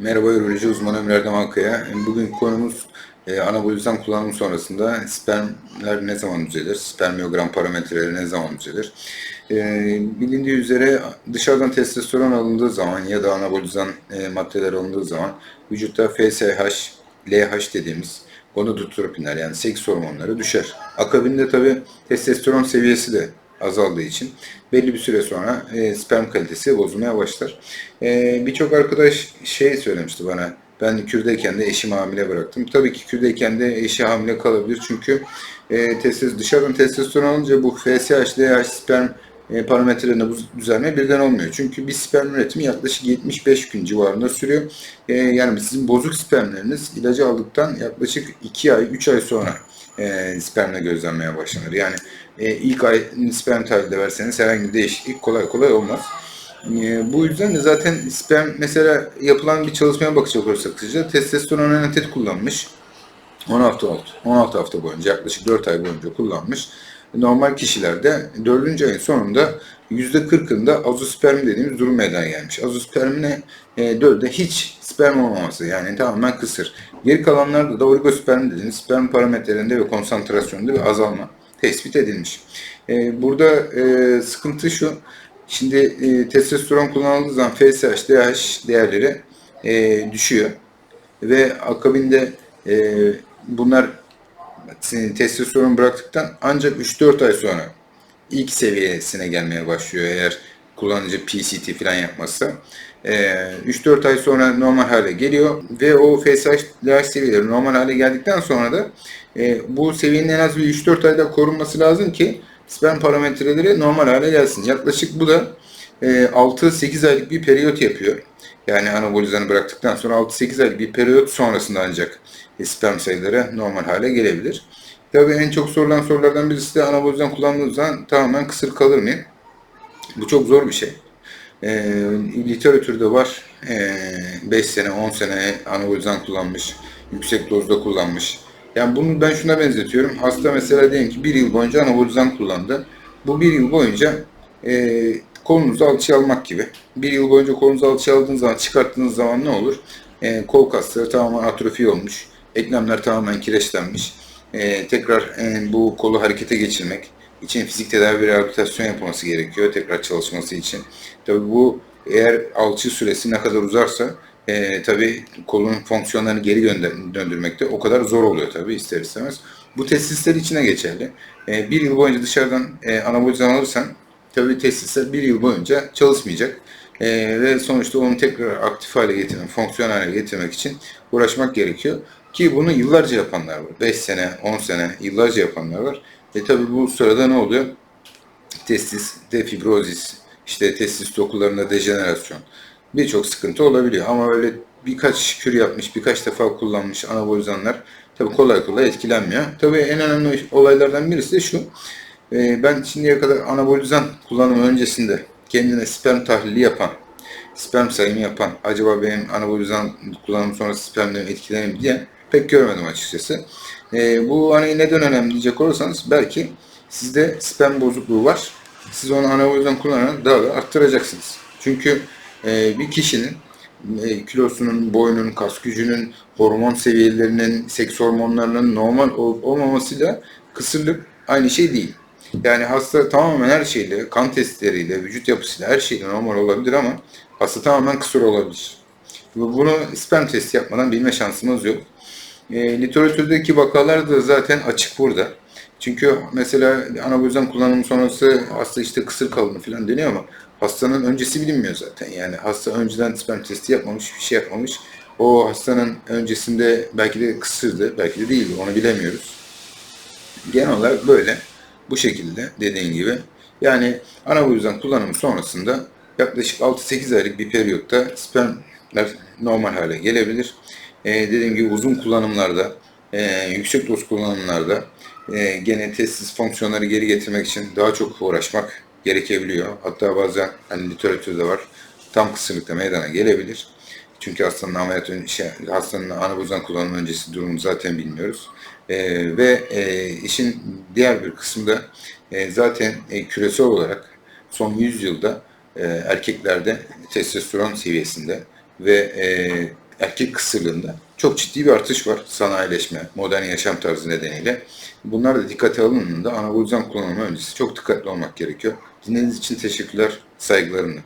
Merhaba üroloji uzmanı Ömer Erdem Akkaya. Bugün konumuz e, anabolizan kullanımı sonrasında spermler ne zaman düzelir, spermiyogram parametreleri ne zaman düzelir? E, bilindiği üzere dışarıdan testosteron alındığı zaman ya da anabolizan e, maddeler alındığı zaman vücutta FSH, LH dediğimiz gonadotropinler yani seks hormonları düşer. Akabinde tabi testosteron seviyesi de azaldığı için belli bir süre sonra e, sperm kalitesi bozulmaya başlar. E, Birçok arkadaş şey söylemişti bana. Ben kürdeyken de eşimi hamile bıraktım. Tabii ki kürdeyken de eşi hamile kalabilir. Çünkü e, testis, dışarıdan testosteron alınca bu FSH, LH sperm e, parametrelerinde bu düzelme birden olmuyor. Çünkü bir sperm üretimi yaklaşık 75 gün civarında sürüyor. E, yani sizin bozuk spermleriniz ilacı aldıktan yaklaşık 2 ay, 3 ay sonra e, spermle gözlenmeye başlanır. Yani e, ilk ay sperm tahlili verseniz herhangi bir değişiklik kolay kolay olmaz. E, bu yüzden de zaten sperm mesela yapılan bir çalışmaya bakacak olursak kısaca testosteron anatet kullanmış. 16 hafta, 16 hafta boyunca yaklaşık 4 ay boyunca kullanmış. Normal kişilerde 4. ayın sonunda %40'ında azosperm dediğimiz durum meydana gelmiş. Azospermine e, dölde hiç sperm olmaması yani tamamen kısır. Geri kalanlarda da oligosperm dediğimiz sperm parametrelerinde ve konsantrasyonunda bir azalma tespit edilmiş. E, burada e, sıkıntı şu, şimdi e, testosteron kullanıldığı zaman FSH, DH değerleri e, düşüyor ve akabinde e, bunlar testosteron bıraktıktan ancak 3-4 ay sonra ilk seviyesine gelmeye başlıyor eğer kullanıcı PCT falan yapmazsa. E, 3-4 ay sonra normal hale geliyor ve o FSH seviyeleri normal hale geldikten sonra da e, bu seviyenin en az bir 3-4 ayda korunması lazım ki sperm parametreleri normal hale gelsin. Yaklaşık bu da e, 6-8 aylık bir periyot yapıyor. Yani anabolizanı bıraktıktan sonra 6-8 aylık bir periyot sonrasında ancak sperm sayıları normal hale gelebilir. Tabii en çok sorulan sorulardan birisi de anabolizan kullandığınız zaman tamamen kısır kalır mı? Bu çok zor bir şey. E, literatürde var. E, 5 sene, 10 sene anabolizan kullanmış, yüksek dozda kullanmış. Yani bunu ben şuna benzetiyorum. Hasta mesela diyelim ki bir yıl boyunca anabolizan kullandı. Bu bir yıl boyunca e, kolunuzu alçıya almak gibi. Bir yıl boyunca kolunuzu alçıya aldığınız zaman, çıkarttığınız zaman ne olur? E, kol kasları tamamen atrofi olmuş. Eklemler tamamen kireçlenmiş. E, tekrar e, bu kolu harekete geçirmek için fizik tedavi ve rehabilitasyon yapılması gerekiyor tekrar çalışması için. Tabii bu eğer alçı süresi ne kadar uzarsa e, tabii kolun fonksiyonlarını geri döndürmekte o kadar zor oluyor tabii ister istemez. Bu testisler içine geçerli. E, bir yıl boyunca dışarıdan e, anabolizan alırsan tabii testisler bir yıl boyunca çalışmayacak. E, ve sonuçta onu tekrar aktif hale getirmek, fonksiyonel hale getirmek için uğraşmak gerekiyor. Ki bunu yıllarca yapanlar var. 5 sene, 10 sene, yıllarca yapanlar var. Ve tabii bu sırada ne oluyor? Testis, defibrozis, işte testis dokularında dejenerasyon, birçok sıkıntı olabiliyor. Ama öyle birkaç kür yapmış, birkaç defa kullanmış anabolizanlar tabii kolay kolay etkilenmiyor. Tabii en önemli olaylardan birisi de şu. e, Ben şimdiye kadar anabolizan kullanımı öncesinde kendine sperm tahlili yapan, sperm sayımı yapan, acaba benim anabolizan kullanımı sonrası spermlerim etkilenir diye pek görmedim açıkçası. E, bu hani neden önemli diyecek olursanız belki sizde sperm bozukluğu var. Siz onu anabolizan kullanarak daha da arttıracaksınız. Çünkü e, bir kişinin e, kilosunun, boyunun, kas gücünün, hormon seviyelerinin, seks hormonlarının normal olup olmamasıyla kısırlık aynı şey değil. Yani hasta tamamen her şeyle, kan testleriyle, vücut yapısıyla her şeyle normal olabilir ama hasta tamamen kısır olabilir. Bu- Bunu sperm testi yapmadan bilme şansımız yok. E, literatürdeki vakalar da zaten açık burada. Çünkü mesela anabolizan kullanımı sonrası hasta işte kısır kalını falan deniyor ama hastanın öncesi bilinmiyor zaten. Yani hasta önceden sperm testi yapmamış, bir şey yapmamış. O hastanın öncesinde belki de kısırdı, belki de değildi. Onu bilemiyoruz. Genel olarak böyle. Bu şekilde dediğin gibi. Yani anabolizan kullanımı sonrasında yaklaşık 6-8 aylık bir periyotta spermler normal hale gelebilir. Ee, dediğim gibi uzun kullanımlarda, e, yüksek doz kullanımlarda e, gene testis fonksiyonları geri getirmek için daha çok uğraşmak gerekebiliyor. Hatta bazen hani literatürde var tam kısırlıkta meydana gelebilir. Çünkü hastanın ameliyat ön- şey, hastanın anabolizan kullanımı öncesi durumu zaten bilmiyoruz. Ee, ve e, işin diğer bir kısmı da e, zaten e, küresel olarak son 100 yılda e, erkeklerde testosteron seviyesinde ve e, erkek kısırlığında çok ciddi bir artış var. Sanayileşme, modern yaşam tarzı nedeniyle. Bunlar da dikkate alındığında anabolizan kullanımı öncesi çok dikkatli olmak gerekiyor. Dinlediğiniz için teşekkürler, saygılarımla.